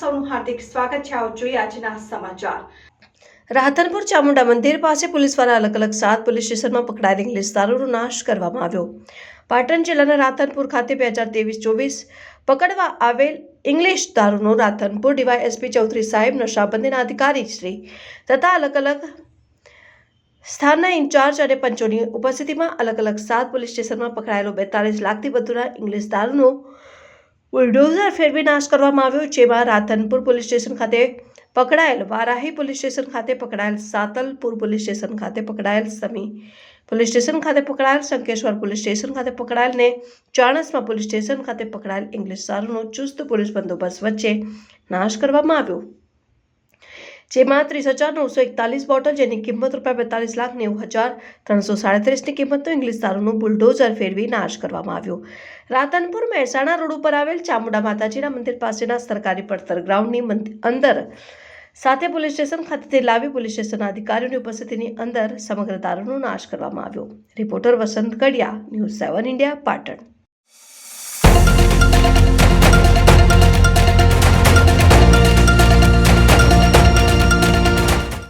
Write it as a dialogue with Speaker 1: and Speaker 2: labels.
Speaker 1: સૌનું હાર્દિક સ્વાગત છે. આવો જોઈએ આજના સમાચાર.
Speaker 2: રાધનપુર ચામુંડા મંદિર પાસે પોલીસ દ્વારા અલગ અલગ સાત પોલીસ સ્ટેશનમાં પકડાયેલ ઇંગ્લિશ દારૂનો નાશ કરવામાં આવ્યો. પાટણ જિલ્લાના રાધનપુર ખાતે બે હજાર ત્રેવીસ ચોવીસ પકડવા આવેલ ઇંગ્લિશ દારૂનો રાધનપુર ડીવાયએસપી ચૌધરી સાહેબ નશાબંધીના અધિકારી શ્રી તથા અલગ અલગ સ્થાનના ઇન્ચાર્જ અને પંચોની ઉપસ્થિતિમાં અલગ અલગ સાત પોલીસ સ્ટેશનમાં પકડાયેલો બેતાલીસ લાખથી વધુના ઇંગ્લિશ દારૂનો બુલડોઝર ફેરવી નાશ કરવામાં આવ્યો, જેમાં રાધનપુર પોલીસ સ્ટેશન ખાતે પકડાયેલ, વારાહી પોલીસ સ્ટેશન ખાતે પકડાયેલ, સાતલપુર પોલીસ સ્ટેશન ખાતે પકડાયેલ, સમી પોલીસ સ્ટેશન ખાતે પકડાયેલ, શંકેશ્વર પોલીસ સ્ટેશન ખાતે પકડાયેલ ને ચાણસમાં પોલીસ સ્ટેશન ખાતે પકડાયેલ. ઇંગ્લિશ દારૂનો ચુસ્ત પોલીસ બંદોબસ્ત વચ્ચે નાશ કરવામાં આવ્યો. જેમાં ત્રીસ હજાર નવસો એકતાલીસ બોટલ, જેની કિંમત રૂપિયા બેતાલીસ લાખ નેવું હજાર ત્રણસો સાડત્રીસની કિંમતનો ઇંગ્લિશ દારૂનું બુલડોઝર ફેરવી નાશ કરવામાં આવ્યો. રાધનપુર મહેસાણા રોડ ઉપર આવેલ ચામુંડા માતાજીના મંદિર પાસેના સરકારી પડતર ગ્રાઉન્ડની અંદર સાથે પોલીસ સ્ટેશન ખાતેથી લાવી પોલીસ સ્ટેશનના અધિકારીઓની ઉપસ્થિતિની અંદર સમગ્ર દારૂનો નાશ કરવામાં આવ્યો. રિપોર્ટર વસંત કડિયા ન્યૂઝ સેવન ઇન્ડિયા, પાટણ.